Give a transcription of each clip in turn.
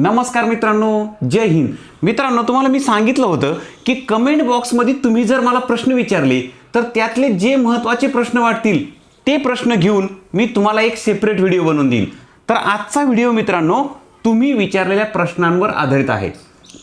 नमस्कार मित्रांनो जय हिंद. मित्रांनो तुम्हाला मी सांगितलं होतं की कमेंट बॉक्समध्ये तुम्ही जर मला प्रश्न विचारले तर त्यातले जे महत्त्वाचे प्रश्न वाटतील ते प्रश्न घेऊन मी तुम्हाला एक सेपरेट व्हिडिओ बनवून देईन. तर आजचा व्हिडिओ मित्रांनो तुम्ही विचारलेल्या प्रश्नांवर आधारित आहे.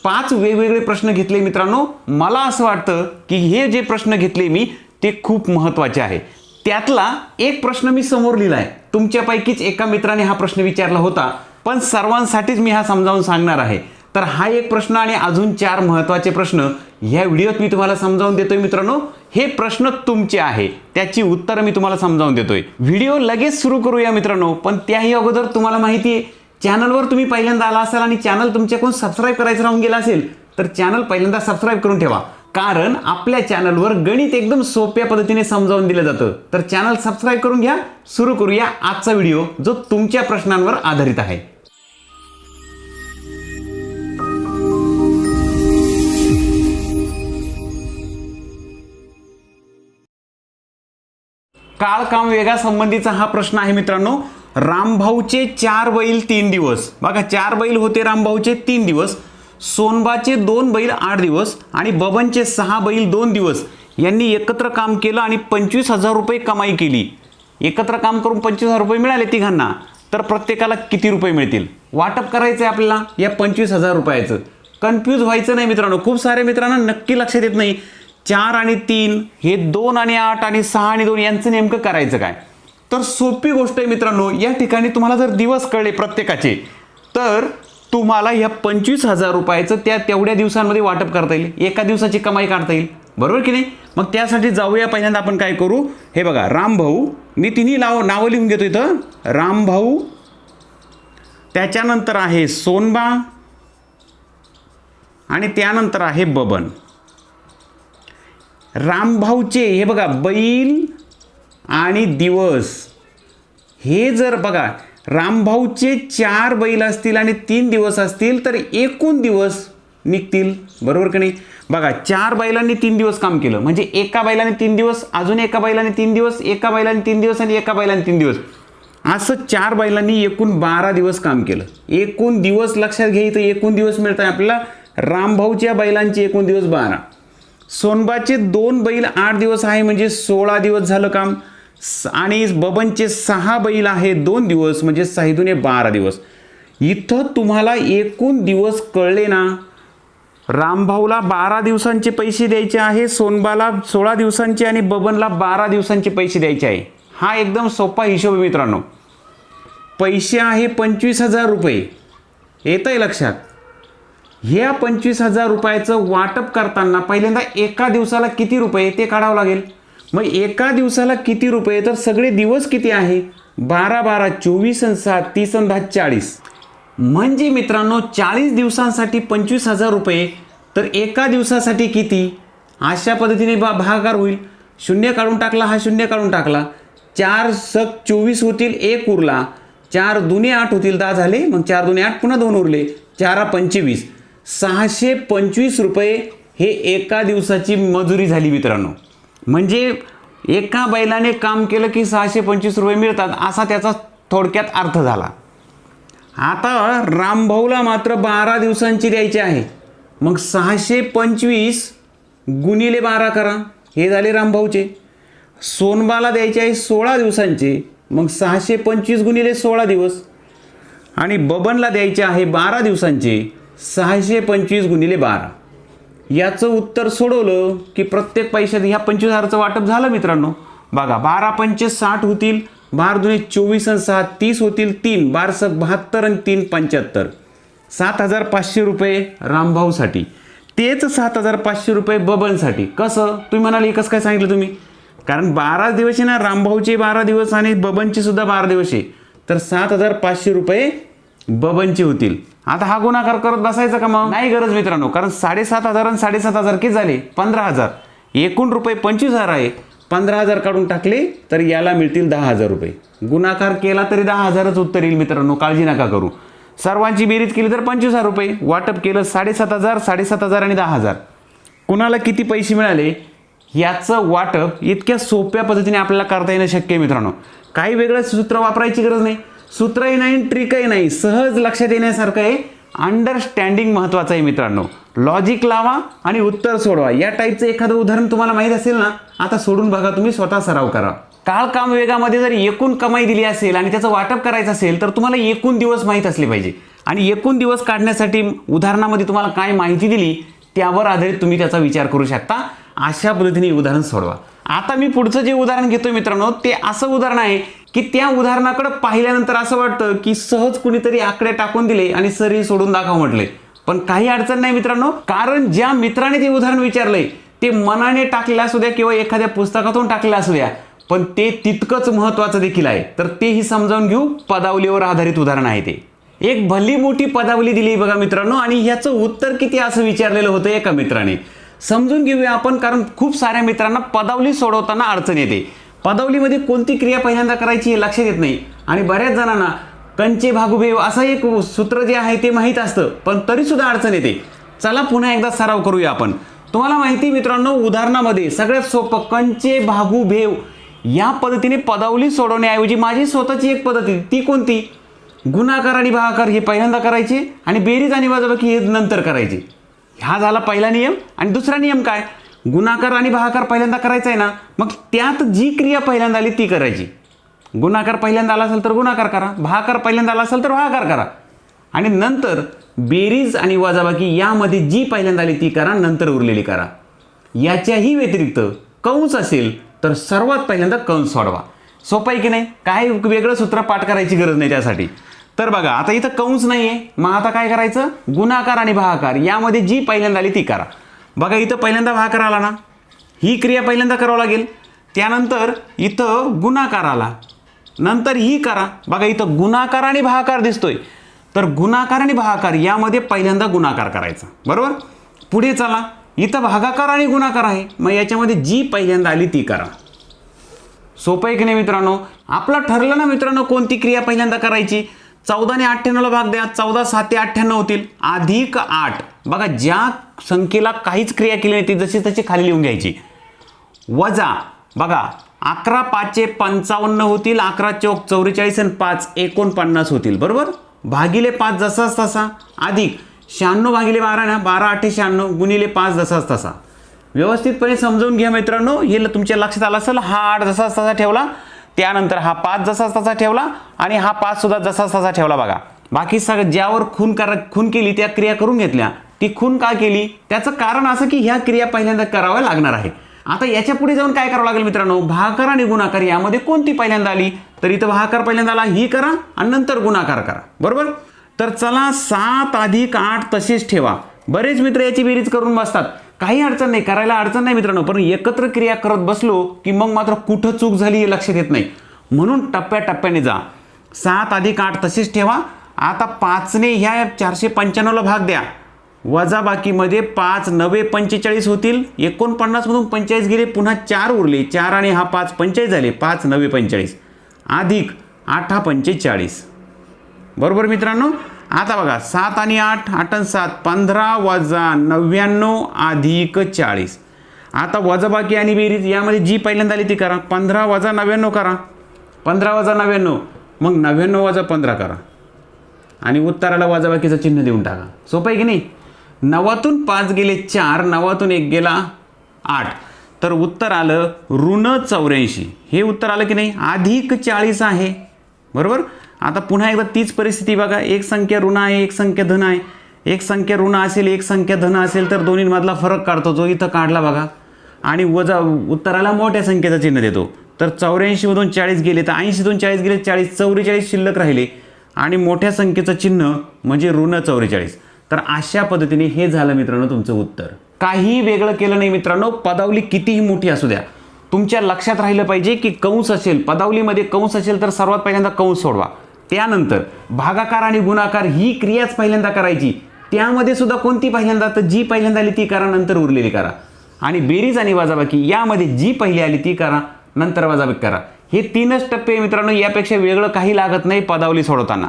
पाच वेगवेगळे प्रश्न घेतले मित्रांनो मला असं वाटतं की हे जे प्रश्न घेतले मी ते खूप महत्त्वाचे आहे. त्यातला एक प्रश्न मी समोर लिहिला आहे तुमच्यापैकीच एका मित्राने हा प्रश्न विचारला होता. पण सर्वांसाठीच मी हा समजावून सांगणार आहे. तर हा एक प्रश्न आणि अजून चार महत्त्वाचे प्रश्न ह्या व्हिडिओत मी तुम्हाला समजावून देतोय मित्रांनो. हे प्रश्न तुमचे आहे. त्याची उत्तरं मी तुम्हाला समजावून देतोय. व्हिडिओ लगेच सुरू करूया मित्रांनो पण त्याही अगोदर तुम्हाला माहिती आहे चॅनलवर तुम्ही पहिल्यांदा आला असाल आणि चॅनल तुमच्याकडून सबस्क्राईब करायचं राहून गेला असेल तर चॅनल पहिल्यांदा सबस्क्राईब करून ठेवा. कारण आपल्या चॅनलवर गणित एकदम सोप्या पद्धतीने समजावून दिलं जातं. तर चॅनल सबस्क्राईब करून घ्या सुरू करूया आजचा व्हिडिओ जो तुमच्या प्रश्नांवर आधारित आहे. काळ काम वेगा संबंधीचा हा प्रश्न आहे मित्रांनो. रामभाऊचे चार बैल तीन दिवस. बघा चार बैल होते रामभाऊचे तीन दिवस. सोनबाचे दोन बैल आठ दिवस आणि बबनचे सहा बैल दोन दिवस. यांनी एकत्र काम केलं आणि पंचवीस हजार रुपये कमाई केली. एकत्र काम करून पंचवीस हजार रुपये मिळाले तिघांना. तर प्रत्येकाला किती रुपये मिळतील? वाटप करायचं आहे आपल्याला या पंचवीस हजार रुपयाचं. कन्फ्यूज व्हायचं नाही मित्रांनो. खूप सारे मित्रांना नक्की लक्षात येत नाही. चार आणि तीन हे दोन आणि आठ आणि सहा आणि दोन यांचं नेमकं करायचं काय? तर सोपी गोष्ट आहे मित्रांनो या ठिकाणी तुम्हाला जर दिवस कळले प्रत्येकाचे तर तुम्हाला ह्या पंचवीस हजार रुपयाचं त्या तेवढ्या दिवसांमध्ये वाटप करता येईल. एका दिवसाची कमाई काढता येईल. बरोबर की नाही? मग त्यासाठी जाऊया पहिल्यांदा आपण काय करू? हे बघा रामभाऊ मी तिन्ही नाव नावं लिहून घेतो इथं. रामभाऊ त्याच्यानंतर आहे सोनबा आणि त्यानंतर आहे बबन. रामभाऊचे हे बघा बैल आणि दिवस. हे जर बघा रामभाऊचे चार बैल असतील आणि तीन दिवस असतील तर एकूण दिवस निघतील. बरोबर की नाही? बघा चार बैलांनी तीन दिवस काम केलं. म्हणजे एका बैलाने तीन दिवस अजून एका बैलाने तीन दिवस एका बैलाने तीन दिवस आणि एका बैलाने तीन दिवस. असं चार बैलांनी एकूण बारा दिवस काम केलं. एकूण दिवस लक्षात घ्यायचं एकूण दिवस मिळत आहे आपल्याला. रामभाऊच्या बैलांचे एकूण दिवस बारा. सोनबाचे दोन बैल आठ दिवस आहे म्हणजे सोळा दिवस झालं काम. स- आणि बबनचे सहा बैल आहे दोन दिवस म्हणजे साहिदुने बारा दिवस. इथं तुम्हाला एकूण दिवस कळले ना? रामभाऊला बारा दिवसांचे पैसे द्यायचे आहे सोनबाला सोळा दिवसांचे आणि बबनला बारा दिवसांचे पैसे द्यायचे आहे. हा एकदम सोपा हिशोब मित्रांनो. पैसे आहे पंचवीस हजार रुपये. येतं आहे लक्षात? ह्या पंचवीस हजार रुपयाचं वाटप करताना पहिल्यांदा एका दिवसाला किती रुपये ते काढावं लागेल? मग एका दिवसाला किती रुपये? तर सगळे दिवस किती आहे? बारा बारा चोवीस आणि सात तीस आणि दहा चाळीस. म्हणजे मित्रांनो चाळीस दिवसांसाठी पंचवीस हजार रुपये तर एका दिवसासाठी किती? अशा पद्धतीने बा भागाकार होईल. शून्य काढून टाकला हा शून्य काढून टाकला. चार सक चोवीस होतील एक उरला. चार दुने आठ होतील दहा झाले. मग चार दुने आठ पुन्हा दोन उरले. चारा पंचवीस. सहाशे पंचवीस रुपये हे एका दिवसाची मजुरी झाली मित्रांनो. म्हणजे एका बैलाने काम केलं की सहाशे पंचवीस रुपये मिळतात असा त्याचा थोडक्यात अर्थ झाला. आता रामभाऊला मात्र बारा दिवसांची द्यायची आहे. मग सहाशे पंचवीस गुणिले बारा करा. हे झाले रामभाऊचे सोनबाला द्यायचे आहे सोळा दिवसांचे. मग सहाशे पंचवीस गुणिले सोळा दिवस. आणि बबनला द्यायचे आहे बारा दिवसांचे. सहाशे पंचवीस गुणिले बारा. याचं उत्तर सोडवलं की प्रत्येक पैशात ह्या पंचवीस हजारचं वाटप झालं मित्रांनो. बघा बारा पंचे साठ होतील बार दुने चोवीस आणि सहा तीस होतील तीन बार बहात्तर आणि तीन पंच्याहत्तर. सात हजार पाचशे रुपये रामभाऊसाठी. तेच सात हजार पाचशे रुपये बबनसाठी. कसं? तुम्ही म्हणाले एकच काय सांगितलं तुम्ही? कारण बारा दिवस आहे ना रामभाऊचे बारा दिवस आणि बबनचे सुद्धा बारा दिवस आहे. तर सात हजार पाचशे रुपये बबनचे होतील. आता हा गुणाकार करत बसायचा का मग? नाही गरज मित्रांनो कारण साडेसात हजार आणि साडेसात हजार किती झाले? पंधरा हजार. एकूण रुपये पंचवीस हजार आहे. पंधरा हजार काढून टाकले तर याला मिळतील दहा हजार रुपये. गुणाकार केला तरी दहा हजारच उत्तर येईल मित्रांनो काळजी नका करू. सर्वांची बेरीज केली तर पंचवीस हजार रुपये. वाटप केलं साडेसात हजार साडेसात हजार आणि दहा हजार. कुणाला किती पैसे मिळाले? याचं वाटप इतक्या सोप्या पद्धतीने आपल्याला करता येणं शक्य आहे मित्रांनो. काही वेगळं सूत्र वापरायची गरज नाही. सूत्रही नाही ट्रिकही नाही. सहज लक्षात येण्यासारखं आहे. अंडरस्टँडिंग महत्त्वाचं आहे मित्रांनो. लॉजिक लावा आणि उत्तर सोडवा. या टाईपचं एखादं उदाहरण तुम्हाला माहीत असेल ना आता सोडून बघा तुम्ही स्वतः सराव करा. काळ काम वेगामध्ये जर एकूण कमाई दिली असेल आणि त्याचं वाटप करायचं असेल तर तुम्हाला एकूण दिवस माहीत असले पाहिजे. आणि एकूण दिवस काढण्यासाठी उदाहरणामध्ये तुम्हाला काय माहिती दिली त्यावर आधारित तुम्ही त्याचा विचार करू शकता. अशा पद्धतीने उदाहरण सोडवा. आता मी पुढचं जे उदाहरण घेतोय मित्रांनो ते असं उदाहरण आहे की त्या उदाहरणाकडे पाहिल्यानंतर असं वाटतं की सहज कुणीतरी आकडे टाकून दिले आणि सरही सोडून दाखव म्हटले. पण काही अडचण नाही मित्रांनो कारण ज्या मित्राने ते उदाहरण विचारलंय ते मनाने टाकलेलं असू द्या किंवा एखाद्या पुस्तकातून टाकलेलं असू द्या पण ते तितकंच महत्त्वाचं देखील आहे. तर तेही समजावून घेऊ पदावलीवर आधारित उदाहरण आहे ते. एक भली मोठी पदावली दिली बघा मित्रांनो आणि ह्याचं उत्तर किती असं विचारलेलं होतं एका मित्राने. समजून घेऊया आपण कारण खूप साऱ्या मित्रांना पदावली सोडवताना अडचण येते. पदावलीमध्ये कोणती क्रिया पहिल्यांदा करायची हे लक्षात येत नाही. आणि बऱ्याच जणांना कंचे भागुभेव असं एक सूत्र जे आहे ते माहीत असतं पण तरीसुद्धा अडचण येते. चला पुन्हा एकदा सराव करूया आपण. तुम्हाला माहिती मित्रांनो उदाहरणामध्ये सगळ्यात सोपं कंचे भागुभेव या पद्धतीने पदावली सोडवण्याऐवजी माझी स्वतःची एक पद्धती ती कोणती? गुणाकार आणि भागाकार हे पहिल्यांदा करायचे आणि बेरीज आणि वजाबाकी हे नंतर करायचे. हा झाला पहिला नियम आणि दुसरा नियम काय? गुणाकार आणि भागाकार पहिल्यांदा करायचा आहे ना मग त्यात जी क्रिया पहिल्यांदा आली ती करायची. गुणाकार पहिल्यांदा आला असेल तर गुणाकार करा भागाकार पहिल्यांदा आला असेल तर भागाकार करा. आणि नंतर बेरीज आणि वजाबाकी यामध्ये जी पहिल्यांदा आली ती करा नंतर उरलेली करा. याच्याही व्यतिरिक्त कंस असेल तर सर्वात पहिल्यांदा कंस सोडवा. सोपं आहे की नाही? काय वेगळं सूत्र पाठ करायची गरज नाही त्यासाठी. तर बघा आता इथं कंस नाही आहे मग आता काय करायचं? गुणाकार आणि भागाकार यामध्ये जी पहिल्यांदा आली ती करा. बघा इथं पहिल्यांदा भाकार आला ना? ही क्रिया पहिल्यांदा करावं लागेल. त्यानंतर इथं गुणाकार आला. नंतर ही करा. बघा इथं गुणाकार आणि भाकार दिसतोय. तर गुणाकार आणि भागाकार यामध्ये पहिल्यांदा गुणाकार करायचा. बरोबर? पुढे चला. इथं भागाकार आणि गुणाकार आहे. मग याच्यामध्ये जी पहिल्यांदा आली ती करा. सोपं आहे की नाही मित्रांनो? आपलं ठरलं ना मित्रांनो कोणती क्रिया पहिल्यांदा करायची? चौदाने अठ्ठ्याण्णवला भाग द्या. चौदा साते ते अठ्ठ्याण्णव होतील. अधिक आठ. बघा ज्या संख्येला काहीच क्रिया केली नाही ती जशी तशी खाली लिहून घ्यायची. वजा बघा अकरा पाचशे पंचावन्न होतील. अकरा चौक चौवेचाळीस आणि पाच एकोणपन्नास होतील. बरोबर? भागिले पाच जसाच तसा. अधिक शहाण्णव भागिले बारा ना बारा आठे शहाण्णव गुणिले पाच जसाच तसा. व्यवस्थितपणे समजून घ्या मित्रांनो. हे तुमच्या लक्षात आलं असेल हा आठ जसाच तसा ठेवला. त्यानंतर हा पाच जसाच तसा ठेवला आणि हा पाच सुद्धा जसाच तसा ठेवला बघा. बाकी सगळं ज्यावर खून कर खून केली त्या क्रिया करून घेतल्या. ती खून का केली? त्याचं कारण असं की ह्या क्रिया पहिल्यांदा कराव्या लागणार आहे. आता याच्यापुढे जाऊन काय करावं लागेल मित्रांनो? भाकार आणि गुणाकार यामध्ये कोणती पहिल्यांदा आली? तर इथं भाकार पहिल्यांदा आला ही करा आणि नंतर गुणाकार करा. बरोबर? तर चला सात अधिक आठ तसेच ठेवा. बरेच मित्र याची बेरीज करून बसतात. काही अडचण नाही करायला अडचण नाही मित्रांनो पण एकत्र क्रिया करत बसलो की मग मात्र कुठं चूक झाली हे लक्षात येत नाही. म्हणून टप्प्याटप्प्याने जा. सात अधिक आठ तसेच ठेवा. आता पाचने ह्या चारशे पंच्याण्णवला भाग द्या. वजा बाकीमध्ये पाच नवे पंचेचाळीस होतील. एकोणपन्नासमधून पंचेचाळीस गेले पुन्हा चार उरले. चार आणि हा पाच पंचेचाळीस झाले पाच नवे पंचेचाळीस. अधिक आठ हा पंचेचाळीस. बरोबर मित्रांनो? आता बघा सात आणि आठ आठ आणि सात पंधरा वजा नव्याण्णव अधिक चाळीस. आता वजाबाकी आणि बेरीज यामध्ये जी पहिल्यांदा आली ती करा. पंधरा वजा नव्याण्णव करा. पंधरा वजा नव्याण्णव मग नव्याण्णव वजा पंधरा करा. आणि उत्तराला वजाबाकीचं चिन्ह देऊन टाका. सोपं आहे की नाही? नवातून पाच गेले चार नवातून एक गेला आठ. तर उत्तर आलं ऋण चौऱ्याऐंशी. हे उत्तर आलं की नाही? अधिक चाळीस आहे. बरोबर? आता पुन्हा एकदा तीच परिस्थिती बघा. एक संख्या ऋण आहे एक संख्या धन आहे. एक संख्या ऋण असेल एक संख्या धन असेल तर दोन्हीमधला फरक काढतो. जो इथं काढला बघा. आणि वजा उत्तराला मोठ्या संख्येचं चिन्ह देतो. तर चौऱ्याऐंशीमधून चाळीस गेले तर ऐंशीतून चाळीस गेले चाळीस चौवेचाळीस शिल्लक राहिले. आणि मोठ्या संख्येचं चिन्ह म्हणजे ऋण चौवेचाळीस तर अशा पद्धतीने हे झालं मित्रांनो तुमचं उत्तर. काही वेगळं केलं नाही मित्रांनो. पदावली कितीही मोठी असू द्या. तुमच्या लक्षात राहिलं पाहिजे की कंस असेल. पदावलीमध्ये कंस असेल तर सर्वात पहिल्यांदा कंस सोडवा. त्यानंतर भागाकार आणि गुणाकार ही क्रियाच पहिल्यांदा करायची. त्यामध्ये सुद्धा कोणती पहिल्यांदा? तर जी पहिल्यांदा आली ती करा नंतर उरलेली करा. आणि बेरीज आणि वजाबाकी यामध्ये जी पहिली आली ती करा नंतर वाजाबाकी करा. हे तीनच टप्पे मित्रांनो यापेक्षा वेगळं काही लागत नाही पदावली सोडवताना.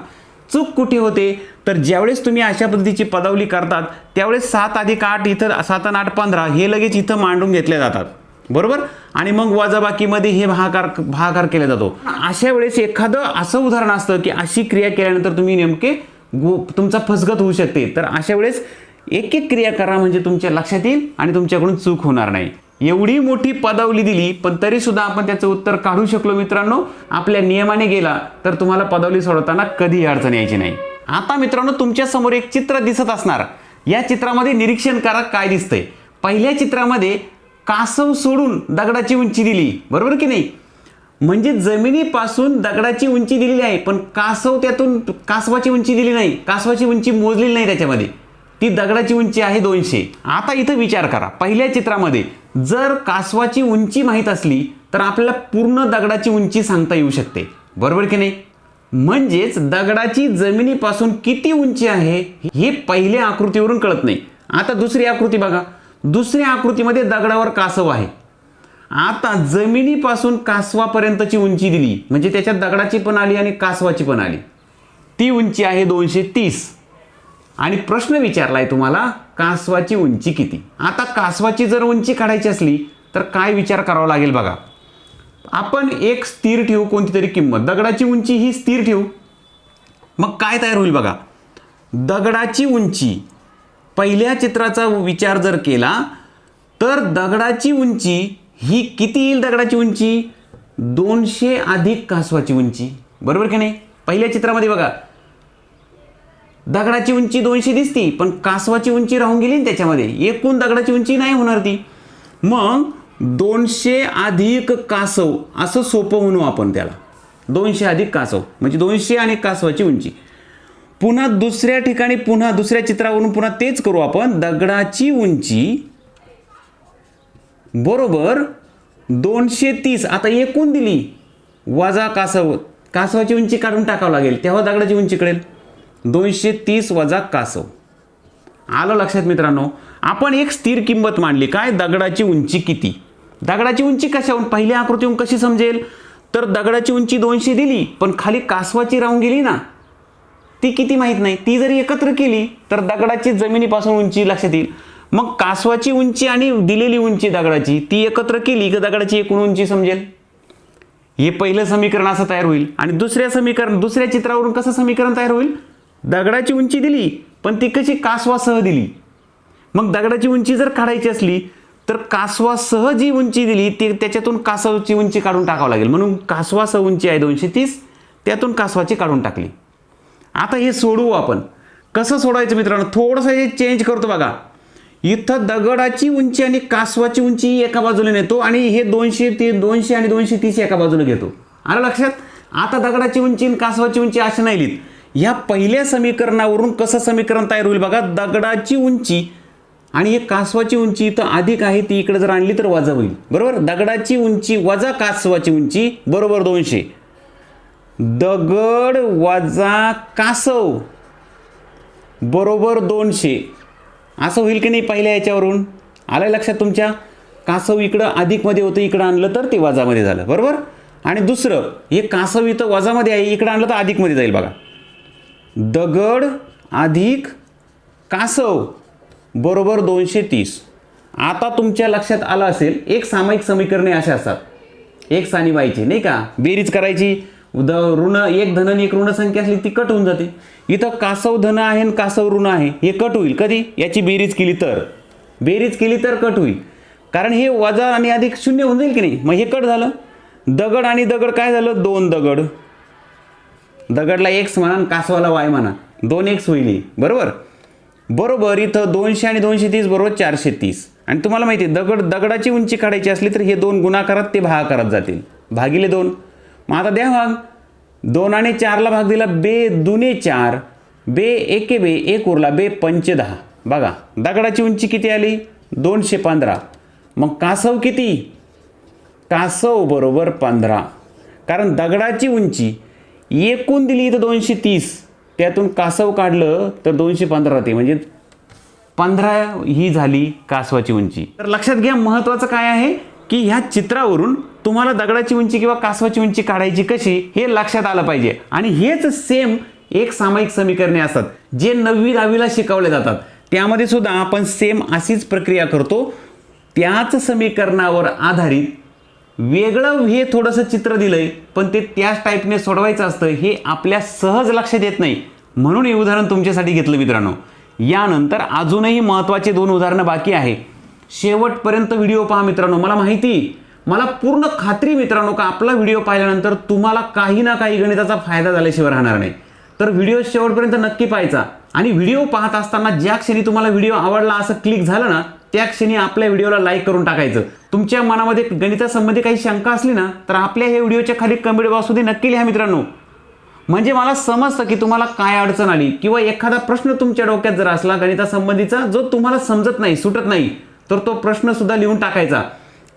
चूक कुठे होते? तर ज्यावेळेस तुम्ही अशा पद्धतीची पदावली करतात त्यावेळेस सात अधिक आठ इथं सात आणि आठ पंधरा हे लगेच इथं मांडून घेतले जातात. बरोबर? आणि मग वजाबाकीमध्ये हे भागाकार भागाकार केला जातो. अशा वेळेस एखादं असं उदाहरण असतं की अशी क्रिया केल्यानंतर तुम्ही नेमके गो तुमचा फसगत होऊ शकते. तर अशा वेळेस एक एक क्रिया करा म्हणजे तुमच्या लक्षात येईल आणि तुमच्याकडून चूक होणार नाही. एवढी मोठी पदावली दिली पण तरी सुद्धा आपण त्याचं उत्तर काढू शकलो मित्रांनो. आपल्या नियमाने गेला तर तुम्हाला पदावली सोडवताना कधी अडचण यायची नाही. आता मित्रांनो तुमच्यासमोर एक चित्र दिसत असणार. या चित्रामध्ये निरीक्षण करा काय दिसतंय. पहिल्या चित्रामध्ये कासव सोडून दगडाची उंची दिली. बरोबर की नाही? म्हणजे जमिनीपासून दगडाची उंची दिलेली आहे पण कासव त्यातून कासवाची उंची दिली नाही. कासवाची उंची मोजलेली नाही त्याच्यामध्ये. ती दगडाची उंची आहे दोनशे. आता इथं विचार करा. पहिल्या चित्रामध्ये जर कासवाची उंची माहीत असली तर आपल्याला पूर्ण दगडाची उंची सांगता येऊ शकते. बरोबर की नाही? म्हणजेच दगडाची जमिनीपासून किती उंची आहे हे पहिल्या आकृतीवरून कळत नाही. आता दुसरी आकृती बघा. दुसऱ्या आकृतीमध्ये दगडावर कासव आहे. आता जमिनीपासून कासवापर्यंतची उंची दिली. म्हणजे त्याच्यात दगडाची पण आली आणि कासवाची पण आली. ती उंची आहे दोनशे तीस. आणि प्रश्न विचारला आहे तुम्हाला कासवाची उंची किती? आता कासवाची जर उंची काढायची असली तर काय विचार करावा लागेल बघा. आपण एक स्थिर ठेवू कोणती तरी किंमत. दगडाची उंची ही स्थिर ठेवू. मग काय तयार होईल बघा. दगडाची उंची पहिल्या चित्राचा विचार जर केला तर दगडाची उंची ही किती येईल दगडाची उंची? दोनशे अधिक कासवाची उंची. बरोबर की नाही? पहिल्या चित्रामध्ये बघा. दगडाची उंची दोनशे दिसती पण कासवाची उंची राहून गेली ना त्याच्यामध्ये. एकूण दगडाची उंची नाही होणार ती. मग दोनशे अधिक कासव असं सोपं म्हणू आपण त्याला. दोनशे अधिक कासव म्हणजे दोनशे आणि कासवाची उंची. पुन्हा दुसऱ्या ठिकाणी पुन्हा दुसऱ्या चित्रावरून पुन्हा तेच करू आपण. दगडाची उंची बरोबर दोनशे तीस. आता एकूण दिली. वजा कासव. कासवाची उंची काढून टाकावं लागेल. तेव्हा दगडाची उंची कळेल. दोनशे तीस वजा कासव. आलं लक्षात मित्रांनो? आपण एक स्थिर किंमत मांडली. काय? दगडाची उंची किती? दगडाची उंची कशाहून? पहिल्या आकृतीहून कशी समजेल? तर दगडाची उंची दोनशे दिली. पण खाली कासवाची राहून गेली ना. ती किती माहीत नाही. ती जरी एकत्र केली तर दगडाची जमिनीपासून उंची लक्षात येईल. मग कासवाची उंची आणि दिलेली उंची दगडाची ती एकत्र केली की दगडाची एकूण उंची समजेल? हे पहिलं समीकरण असं तयार होईल. आणि दुसऱ्या समीकरण दुसऱ्या चित्रावरून कसं समीकरण तयार होईल? दगडाची उंची दिली पण ती कशी कासवासह दिली? मग दगडाची उंची जर काढायची असली तर कासवासह जी उंची दिली ती त्याच्यातून कासवाची उंची काढून टाकावं लागेल. म्हणून कासवासह उंची आहे दोनशे तीस त्यातून कासवाची काढून टाकली. आता हे सोडवू आपण. कसं सोडायचं मित्रांनो? थोडंसं हे चेंज करतो बघा. इथं दगडाची उंची आणि कासवाची उंची एका बाजूला नेतो आणि हे दोनशे ती दोनशे आणि दोनशे तीस एका बाजूला घेतो. आलं लक्षात? आता दगडाची उंची आणि कासवाची उंची अशी नाही लिहित. ह्या पहिल्या समीकरणावरून कसं समीकरण तयार होईल बघा? दगडाची उंची आणि हे कासवाची उंची इथं अधिक आहे ती इकडे जर आणली तर वजा होईल. बरोबर? दगडाची उंची वजा कासवाची उंची बरोबर दोनशे. दगड वजा कासव बरोबर दोनशे. असं होईल की नाही पहिल्या याच्यावरून? आलं लक्षात तुमच्या? कासव इकडं अधिकमध्ये होतं इकडं आणलं तर ते वजामध्ये झालं बरोबर? आणि दुसरं हे कासव इथं वजामध्ये आहे इकडं आणलं तर अधिकमध्ये जाईल बघा. दगड अधिक कासव बरोबर दोनशे तीस. आता तुमच्या लक्षात आलं असेल एक सामायिक समीकरणे असे असतात. एक सानी व्हायची नाही का? बेरीज करायची उद ऋण एक धन आणि एक ऋण संख्या असली ती कट होऊन जाते. इथं कासव धन आहे आणि कासव ऋण आहे हे कट होईल. कधी? याची बेरीज केली तर. बेरीज केली तर कट होईल. कारण हे वजा आणि अधिक शून्य होऊन जाईल की नाही? मग हे कट झालं. दगड आणि दगड काय झालं? दोन दगड. दगडला एक्स म्हणा आणि कासवाला वाय म्हणा. दोन एक्स होईल बरोबर? बरोबर इथं दोनशे आणि दोनशे तीस बरोबर चारशे तीस. आणि तुम्हाला माहिती आहे दगड दगडाची उंची काढायची असली तर हे दोन गुणाकारात ते भागाकारात जातील. भागिले दोन. मग आता द्या भाग. दोन आणि चारला भाग दिला. बे दुने चार. बे एके बे एक उरला. बे पंचे दहा. बघा दगडाची उंची किती आली? दोनशे पंधरा. मग कासव किती? कासव बरोबर पंधरा. कारण दगडाची उंची एकूण दिली इथं दोनशे तीस. त्यातून कासव काढलं तर दोनशे पंधरा ते. म्हणजे पंधरा ही झाली कासवाची उंची. तर लक्षात घ्या महत्त्वाचं काय आहे? की ह्या चित्रावरून तुम्हाला दगडाची उंची किंवा कासवाची उंची काढायची कशी हे लक्षात आलं पाहिजे. आणि हेच सेम एक सामायिक समीकरणे असतात जे नववी दहावीला शिकवले जातात. त्यामध्ये सुद्धा आपण सेम अशीच प्रक्रिया करतो. त्याच समीकरणावर आधारित वेगळं हे थोडंसं चित्र दिलंय पण ते त्याच टाईपने सोडवायचं असतं हे आपल्या सहज लक्षात येत नाही. म्हणून हे उदाहरण तुमच्यासाठी घेतलं मित्रांनो. यानंतर अजूनही महत्त्वाचे दोन उदाहरणं बाकी आहे. शेवटपर्यंत व्हिडिओ पहा मित्रांनो मला माहिती मला पूर्ण खात्री मित्रांनो का आपला व्हिडिओ पाहिल्यानंतर तुम्हाला काही ना काही गणिताचा फायदा झाल्याशिवाय राहणार नाही. तर व्हिडिओ शेवटपर्यंत नक्की पाहायचा. आणि व्हिडिओ पाहत असताना ज्या क्षणी तुम्हाला व्हिडिओ आवडला असं क्लिक झालं ना त्या क्षणी आपल्या व्हिडिओला लाईक करून टाकायचं. तुमच्या मनामध्ये गणितासंबंधी काही शंका असली ना तर आपल्या हे व्हिडिओच्या खाली कमेंट बॉक्समध्ये नक्की लिहा मित्रांनो. म्हणजे मला समजतं की तुम्हाला काय अडचण आली किंवा एखादा प्रश्न तुमच्या डोक्यात जर असला गणितासंबंधीचा जो तुम्हाला समजत नाही सुटत नाही तर तो प्रश्न सुद्धा लिहून टाकायचा.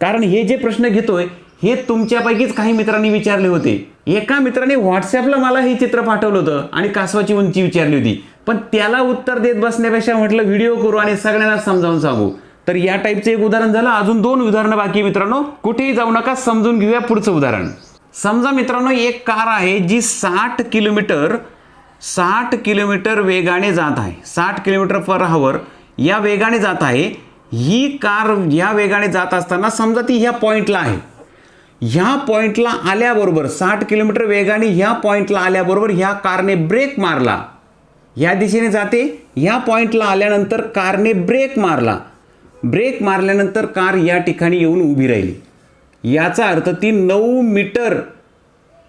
कारण हे जे प्रश्न घेतोय हे तुमच्यापैकीच काही मित्रांनी विचारले होते. एका मित्राने व्हॉट्सअपला मला हे चित्र पाठवलं होतं आणि कासवाची उंची विचारली होती. पण त्याला उत्तर देत बसण्यापेक्षा म्हटलं व्हिडिओ करू आणि सगळ्यांना समजावून सांगू. तर या टाईपचं एक उदाहरण झालं. अजून दोन उदाहरणं बाकी मित्रांनो. कुठेही जाऊ नका समजून घेऊया पुढचं उदाहरण. समजा मित्रांनो एक कार आहे जी साठ किलोमीटर साठ किलोमीटर वेगाने जात आहे. साठ किलोमीटर पर हवर या वेगाने जात आहे. ही कार ह्या वेगाने जात असताना समजा ती ह्या पॉईंटला आहे. ह्या पॉईंटला आल्याबरोबर साठ किलोमीटर वेगाने ह्या पॉईंटला आल्याबरोबर ह्या कारने ब्रेक मारला. ह्या दिशेने जाते ह्या पॉईंटला आल्यानंतर कारने ब्रेक मारला. ब्रेक मारल्यानंतर कार या ठिकाणी येऊन उभी राहिली. याचा अर्थ ती नऊ मीटर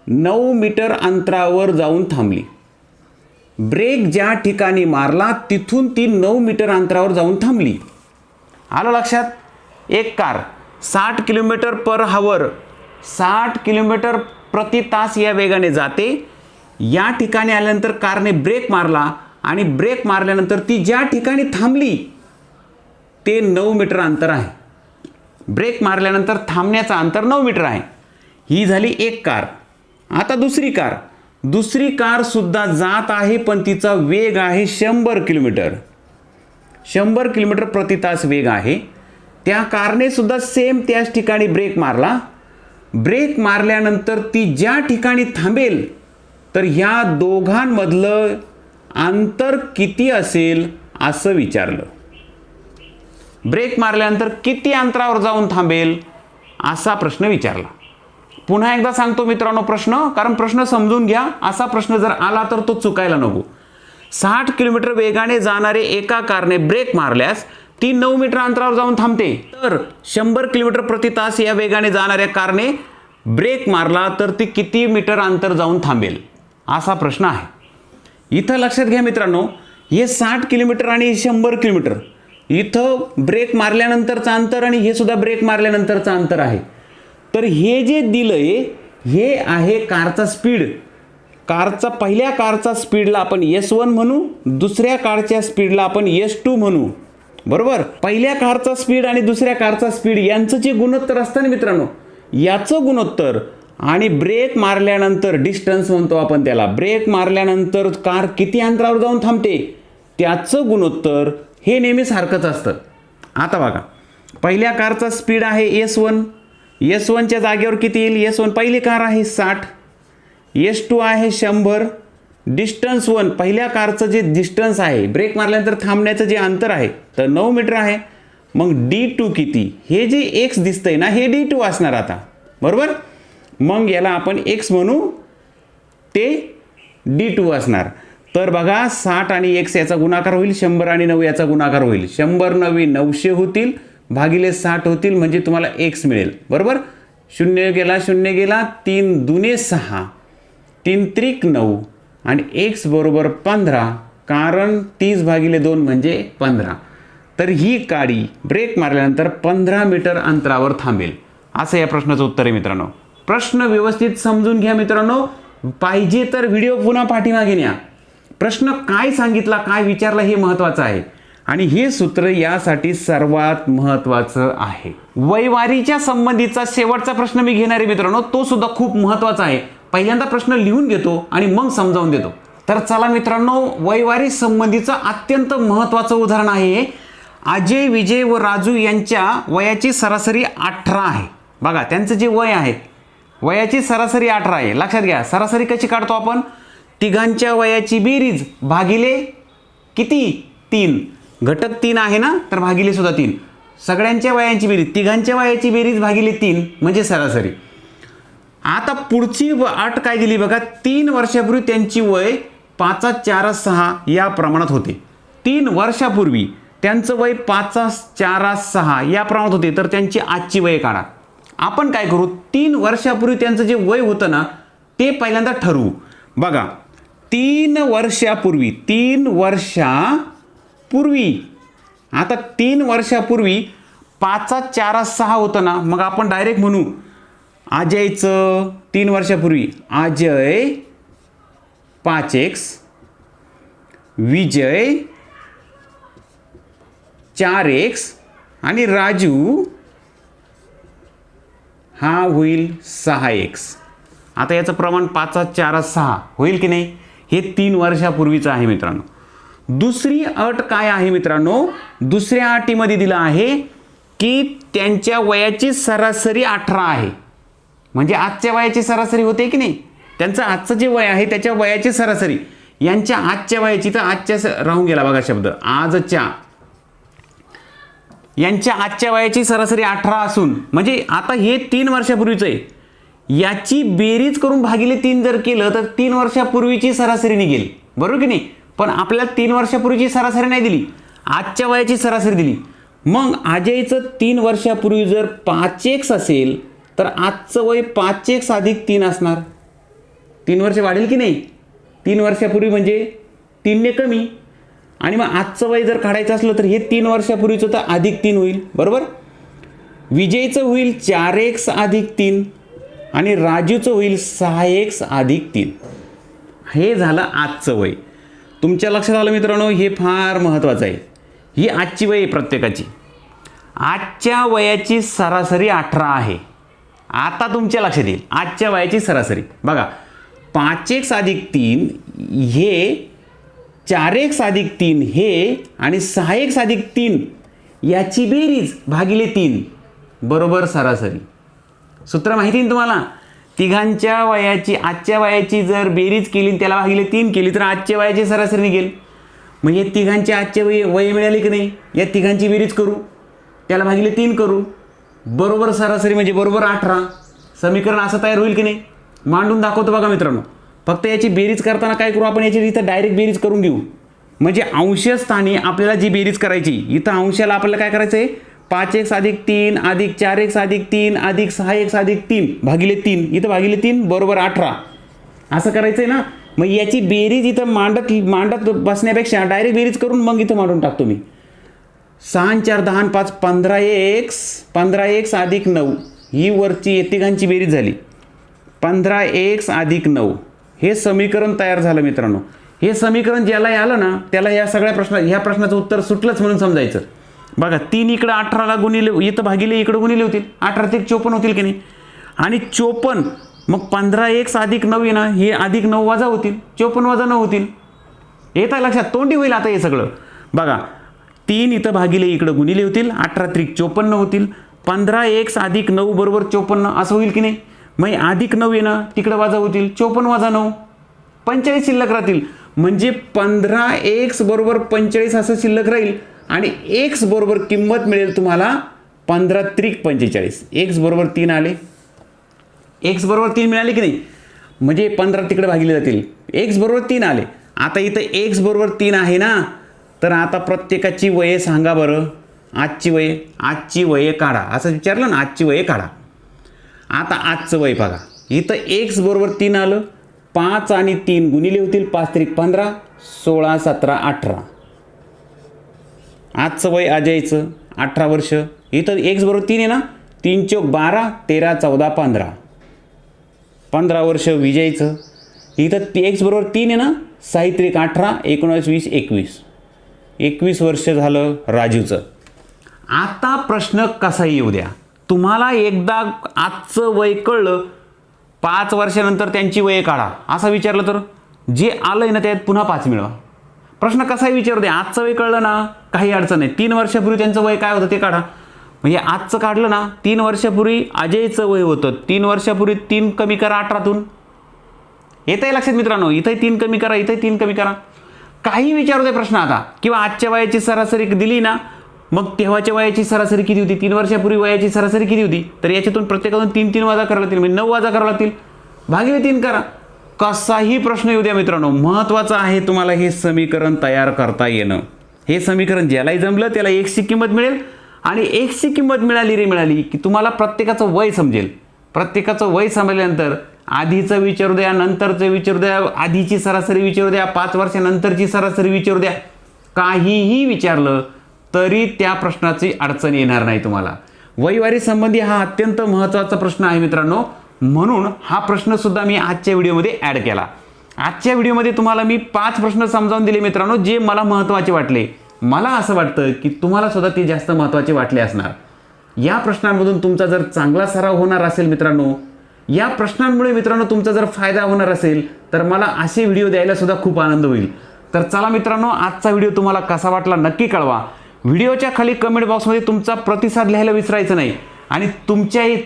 नऊ मीटर अंतरावर जाऊन थांबली. ब्रेक ज्या ठिकाणी मारला तिथून ती नऊ मीटर अंतरावर जाऊन थांबली. आलं लक्षात? एक कार साठ किलोमीटर पर हावर साठ किलोमीटर प्रति तास या वेगाने जाते. या ठिकाणी आल्यानंतर कारने ब्रेक मारला आणि ब्रेक मारल्यानंतर ती ज्या ठिकाणी थांबली ते नऊ मीटर अंतर आहे. ब्रेक मारल्यानंतर थांबण्याचं अंतर नऊ मीटर आहे. ही झाली एक कार. आता दुसरी कार. दुसरी कारसुद्धा जात आहे पण तिचा वेग आहे शंभर किलोमीटर. शंभर किलोमीटर प्रति तास वेग आहे. त्या कारने सुद्धा सेम त्याच ठिकाणी ब्रेक मारला. ब्रेक मारल्यानंतर ती ज्या ठिकाणी थांबेल तर ह्या दोघांमधलं अंतर किती असेल असं विचारलं. ब्रेक मारल्यानंतर किती अंतरावर जाऊन थांबेल असा प्रश्न विचारला. पुन्हा एकदा सांगतो मित्रांनो प्रश्न कारण प्रश्न समजून घ्या. असा प्रश्न जर आला तर तो चुकायला नको. साठ किलोमीटर वेगाने जाणारे एका कारने ब्रेक मारल्यास ती नऊ मीटर अंतरावर जाऊन थांबते. तर शंभर किलोमीटर प्रति तास या वेगाने जाणाऱ्या कारने ब्रेक मारला तर ती किती मीटर अंतर जाऊन थांबेल? असा प्रश्न आहे. इथं लक्षात घ्या मित्रांनो हे साठ किलोमीटर आणि शंभर किलोमीटर इथं ब्रेक मारल्यानंतरचं अंतर आणि हे सुद्धा ब्रेक मारल्यानंतरचं अंतर आहे. तर हे जे दिलं आहे हे आहे कारचा स्पीड. कारचा पहिल्या कारचा स्पीडला आपण एस वन म्हणू दुसऱ्या कारच्या स्पीडला आपण एस टू म्हणू. बरोबर? पहिल्या कारचा स्पीड आणि दुसऱ्या कारचा स्पीड यांचं जे गुणोत्तर असतं ना मित्रांनो याचं गुणोत्तर आणि ब्रेक मारल्यानंतर डिस्टन्स म्हणतो आपण त्याला ब्रेक मारल्यानंतर कार किती अंतरावर जाऊन थांबते त्याचं गुणोत्तर हे नेहमी सारखंच असतं. आता बघा पहिल्या कारचा स्पीड आहे एस वन एस वनच्या जागेवर किती येईल? एस वन पहिली कार आहे साठ. एस टू आहे शंभर. डिस्टन्स वन पहिल्या कारचं जे डिस्टन्स आहे ब्रेक मारल्यानंतर थांबण्याचं जे अंतर आहे तर नऊ मीटर आहे. मग डी टू किती? हे जे एक्स दिसतंय ना हे डी टू असणार आता. बरोबर? मग याला आपण एक्स म्हणू ते डी टू असणार. तर बघा साठ आणि एक्स याचा गुणाकार होईल शंभर आणि नऊ याचा गुणाकार होईल. शंभर नवी नऊशे होतील भागिले साठ होतील म्हणजे तुम्हाला एक्स मिळेल. बरोबर? शून्य गेला शून्य गेला तीन दुने सहा. तीन त्रिक नऊ आणि एक्स बरोबर पंधरा कारण तीस भागिले दोन म्हणजे पंधरा. तर ही काडी ब्रेक मारल्यानंतर पंधरा मीटर अंतरावर थांबेल. असं या प्रश्नाचं उत्तर आहे मित्रांनो. प्रश्न व्यवस्थित समजून घ्या मित्रांनो. पाहिजे तर व्हिडिओ पुन्हा पाठीमागे न्या. प्रश्न काय सांगितला काय विचारला हे महत्त्वाचं आहे. आणि हे सूत्र यासाठी सर्वात महत्त्वाचं आहे. वैवारीच्या संबंधीचा शेवटचा प्रश्न मी घेणार आहे मित्रांनो. तो सुद्धा खूप महत्त्वाचा आहे. पहिल्यांदा प्रश्न लिहून घेतो आणि मग समजावून देतो. तर चला मित्रांनो वैवारी संबंधीचं अत्यंत महत्त्वाचं उदाहरण आहे अजय विजय व राजू यांच्या वयाची सरासरी अठरा आहे. बघा त्यांचं जे वय आहे वयाची सरासरी अठरा आहे. लक्षात घ्या सरासरी कशी काढतो आपण? तिघांच्या वयाची बेरीज भागिले किती? तीन. घटक तीन आहे ना तर भागिले सुद्धा तीन. सगळ्यांच्या वयांची बेरीज तिघांच्या वयाची बेरीज भागिले तीन म्हणजे सरासरी. आता पुढची व अट काय दिली बघा तीन वर्षापूर्वी त्यांची वय पाचा चारा सहा या प्रमाणात होते. तीन वर्षापूर्वी त्यांचं वय पाचा चारा सहा या प्रमाणात होते तर त्यांची आजची वय काढा. आपण काय करू तीन वर्षापूर्वी त्यांचं जे वय होतं ना ते पहिल्यांदा ठरवू. बघा तीन वर्षापूर्वी तीन वर्षापूर्वी आता तीन वर्षापूर्वी पाचा चारा सहा होतं ना मग आपण डायरेक्ट म्हणू अजयचं तीन वर्षापूर्वी. अजय पाच एक्स विजय चार एक्स आणि राजू हा होईल सहा एक्स आता याचं प्रमाण पाचा चारा सहा. होईल की नाही? हे तीन वर्षापूर्वीचं आहे मित्रांनो. दुसरी अट काय आहे मित्रांनो? दुसऱ्या अटीमध्ये दिलं आहे की त्यांच्या वयाची सरासरी अठरा आहे. म्हणजे आजच्या वयाची सरासरी होते की नाही? त्यांचं आजचं जे वय आहे त्याच्या वयाची सरासरी. यांच्या आजच्या वयाची तर आजच्या स- राहून गेला बघा शब्द. आजच्या. यांच्या आजच्या वयाची सरासरी अठरा असून म्हणजे आता हे तीन वर्षापूर्वीचं आहे. याची बेरीज करून भागिले तीन जर केलं तर तीन वर्षापूर्वीची सरासरी निघेल. बरोबर की नाही? पण आपल्याला तीन वर्षापूर्वीची सरासरी नाही दिली. आजच्या वयाची सरासरी दिली. मग अजयचं तीन वर्षापूर्वी जर पाच एक्स असेल तर आजचं वय पाच एक अधिक तीन असणार. तीन वर्ष वाढेल की नाही? तीन वर्षापूर्वी म्हणजे तीनने कमी. आणि मग आजचं वय जर काढायचं असलं तर हे तीन वर्षापूर्वीचं तर अधिक तीन होईल. बरोबर? विजयचं होईल चार एक्स अधिक तीन आणि राजूचं होईल सहा एक्स अधिक तीन. हे झालं आजचं वय. तुमच्या लक्षात आलं मित्रांनो हे फार महत्त्वाचं आहे. ही आजची वय आहे प्रत्येकाची. आजच्या वयाची सरासरी अठरा आहे. आता तुमच्या लक्षात येईल. आजच्या वयाची सरासरी. बघा पाच एक साधिक तीन हे चार एक साधिक तीन हे आणि सहा एक साधिक तीन याची बेरीज भागिले तीन. बरोबर सरासरी. सूत्र माहिती आहे ना तुम्हाला? तिघांच्या वयाची आजच्या वयाची जर बेरीज केली आणि त्याला भागिले तीन केली तर आजच्या वयाची सरासरी निघेल. म्हणजे हे तिघांचे आजचे वय वय मिळाले की नाही? या तिघांची बेरीज करू. त्याला भागिले तीन करू. बरोबर सरासरी म्हणजे बरोबर अठरा. समीकरण असं तयार होईल की नाही? मांडून दाखवतो बघा मित्रांनो. फक्त याची बेरीज करताना काय करू आपण? याची इथं डायरेक्ट बेरीज करून घेऊ. म्हणजे अंशस्थानी आपल्याला जी बेरीज करायची इथं अंशाला आपल्याला काय करायचं आहे पाच एक्स अधिक तीन अधिक चार एक्स अधिक तीन अधिक सहा एक्स अधिक तीन भागिले तीन. इथं भागिले तीन बरोबर अठरा. असं करायचं आहे ना? मग याची बेरीज इथं मांडत मांडत बसण्यापेक्षा डायरेक्ट बेरीज करून मग इथं मांडून टाकतो मी. सहा चार दहा पाच पंधरा एक्स पंधरा एक्स अधिक नऊ. ही वरची तिघांची बेरीज झाली. पंधरा एक्स अधिक नऊ. हे समीकरण तयार झालं मित्रांनो. हे समीकरण ज्याला आलं ना त्याला या सगळ्या प्रश्न ह्या प्रश्नाचं उत्तर सुटलंच म्हणून समजायचं. बघा तीन इकडं अठराला गुणिले इथं भागिले इकडं गुणिले होतील. अठरा ते चोपन्न होतील की नाही? आणि चोपन्न मग पंधरा एक्स अधिक नऊ आहे ना हे अधिक नऊ वजा होतील. चोपन्न वजा नऊ होतील. येत आहे लक्षात तोंडी होईल आता हे सगळं. बघा तीन इथं भागिले इकडं गुणिले होतील अठरा त्रिक चोपन्न होतील. पंधरा एक्स अधिक नऊ बरोबर चोपन्न असं होईल की नाही? मग अधिक नऊ आहे ना तिकडं वाजा होतील चोपन्न वाजा नऊ. पंचेचाळीस शिल्लक राहतील. म्हणजे पंधरा एक्स बरोबर पंचेचाळीस असं शिल्लक राहील आणि एक्स बरोबर किंमत मिळेल तुम्हाला पंधरा त्रिक पंचेचाळीस. एक्स बरोबर तीन आले. एक्स बरोबर तीन मिळाले की नाही? म्हणजे पंधरा तिकडे भागिले जातील. एक्स बरोबर तीन आले. आता इथं एक्स बरोबर तीन आहे ना? तर आता प्रत्येकाची वये सांगा बरं. आजची वये आजची वये काढा. असं विचारलं ना आजची वये काढा. आता आजचं वय बघा. इथं एक्स बरोबर तीन आलं. पाच आणि तीन गुणिले होतील पाच त्रिक पंधरा सोळा सतरा अठरा. आजचं वय अजयचं. अठरा वर्ष. इथं एक्स बरोबर तीन आहे ना? तीन चौक बारा तेरा चौदा पंधरा. पंधरा वर्ष विजयचं. इथं एक्स बरोबर तीन आहे ना? साहित्रिक अठरा एकोणावीस वीस एकवीस. एकवीस वर्ष झालं राजूचं. आता प्रश्न कसा येऊ द्या. तुम्हाला एकदा आजचं वय कळलं पाच वर्षानंतर त्यांची वय काढा. असं विचारलं तर? जे आलं आहे ना त्यात पुन्हा पाच मिळवा. प्रश्न कसाही विचारू द्या. आजचं वय कळलं ना काही अडचण नाही. तीन वर्षापूर्वी त्यांचं वय काय होतं ते काढा. म्हणजे आजचं काढलं ना तीन वर्षापूर्वी अजयचं वय होतं. तीन वर्षापूर्वी तीन कमी करा अठरातून. येतंय लक्षात मित्रांनो? इथंही तीन कमी करा इथंही तीन कमी करा. काही विचारू दे प्रश्न आता. किंवा आजच्या वयाची सरासरी दिली ना मग तेव्हाच्या वयाची सरासरी किती होती? तीन वर्षापूर्वी वयाची सरासरी किती होती? तर याच्यातून प्रत्येकातून तीन तीन वाजा करावं लागतील. म्हणजे नऊ वाजा करावं लागतील. भागिले तीन करा. कसाही प्रश्न येऊ द्या मित्रांनो. महत्त्वाचं आहे तुम्हाला हे समीकरण तयार करता येणं. हे समीकरण ज्यालाही जमलं त्याला एकशी किंमत मिळेल. आणि एकची किंमत मिळाली रे मिळाली की तुम्हाला प्रत्येकाचं वय समजेल. प्रत्येकाचं वय समजल्यानंतर आधीचं विचारू द्या नंतरचं विचारू द्या आधीची सरासरी विचारू द्या पाच वर्षानंतरची सरासरी विचारू द्या. काहीही विचारलं तरी त्या प्रश्नाची अडचण येणार नाही तुम्हाला. वयवारी संबंधी हा अत्यंत महत्त्वाचा प्रश्न आहे मित्रांनो. म्हणून हा प्रश्नसुद्धा मी आजच्या व्हिडिओमध्ये ॲड केला. आजच्या व्हिडिओमध्ये तुम्हाला मी पाच प्रश्न समजावून दिले मित्रांनो जे मला महत्त्वाचे वाटले. मला असं वाटतं की तुम्हाला सुद्धा ते जास्त महत्त्वाचे वाटले असणार. या प्रश्नांमधून तुमचा जर चांगला सराव होणार असेल मित्रांनो या प्रश्नांमुळे मित्रांनो तुमचा जर फायदा होणार असेल तर मला असे व्हिडिओ द्यायला सुद्धा खूप आनंद होईल. तर चला मित्रांनो आजचा व्हिडिओ तुम्हाला कसा वाटला नक्की कळवा. व्हिडिओच्या खाली कमेंट बॉक्समध्ये तुमचा प्रतिसाद लिहायला विसरायचं नाही. आणि तुमच्याही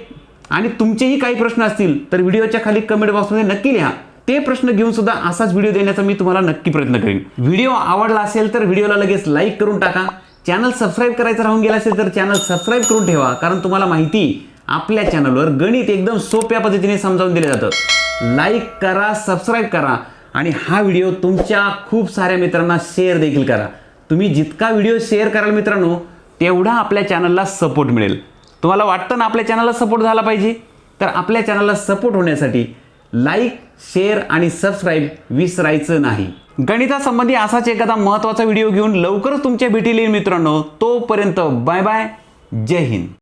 आणि तुमचेही काही प्रश्न असतील तर व्हिडिओच्या खाली कमेंट बॉक्समध्ये नक्की लिहा. ते प्रश्न घेऊन सुद्धा असाच व्हिडिओ देण्याचा मी तुम्हाला नक्की प्रयत्न करेन. व्हिडिओ आवडला असेल तर व्हिडिओला लगेच लाईक करून टाका. चॅनल सबस्क्राईब करायचं राहून गेला असेल तर चॅनल सबस्क्राईब करून ठेवा कारण तुम्हाला माहिती आपल्या चॅनलवर गणित एकदम सोप्या पद्धतीने समजावून दिलं जातं. लाईक करा सबस्क्राईब करा आणि हा व्हिडिओ तुमच्या खूप साऱ्या मित्रांना शेअर देखील करा. तुम्ही जितका व्हिडिओ शेअर कराल मित्रांनो तेवढा आपल्या चॅनलला सपोर्ट मिळेल. तुम्हाला वाटतं ना आपल्या चॅनलला सपोर्ट झाला पाहिजे? तर आपल्या चॅनलला सपोर्ट होण्यासाठी लाईक शेअर आणि सबस्क्राईब विसरायचं नाही. गणितासंबंधी असाच एखादा महत्त्वाचा व्हिडिओ घेऊन लवकरच तुमच्या भेटी येईल मित्रांनो. तोपर्यंत बाय बाय जय हिंद.